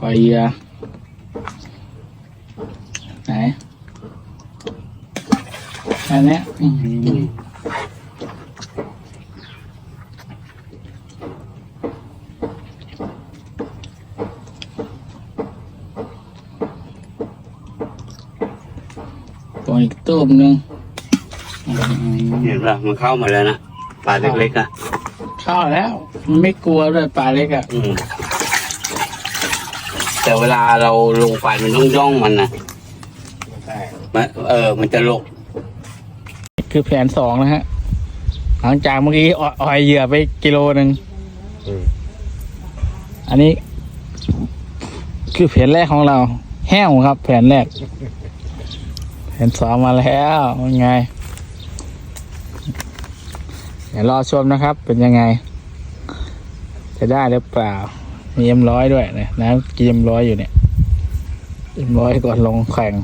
ปล่อยเหยื่อไหนอันเนี้ยอื้อหือปล่อยอีกตูมหนึ่งอื้อหือเห็นป่ะมันเข้ามาแล้วนะปลาเล็กๆอะ เข้าแล้ว มันไม่กลัวด้วยปลาเล็กอะอืม แต่เวลาเราลงไปมันต้องย่องมันนะมันเออ มันจะหลกคือแผนสองนะฮะ หลังจากเมื่อกี้อ่อยอ่อยเหยื่อไปกิโลหนึ่งอันนี้ คือแผนแรกของเรา แห้วครับ แผนแรก แผนสองมาแล้วเป็นไง เดี๋ยวรอชมนะครับ เป็นยังไง จะได้หรือเปล่า มีเอ็มร้อยด้วยนะน้ำกีเอ็มร้อยอยู่เนี่ยเอ็มร้อยก่อนลงแข่ง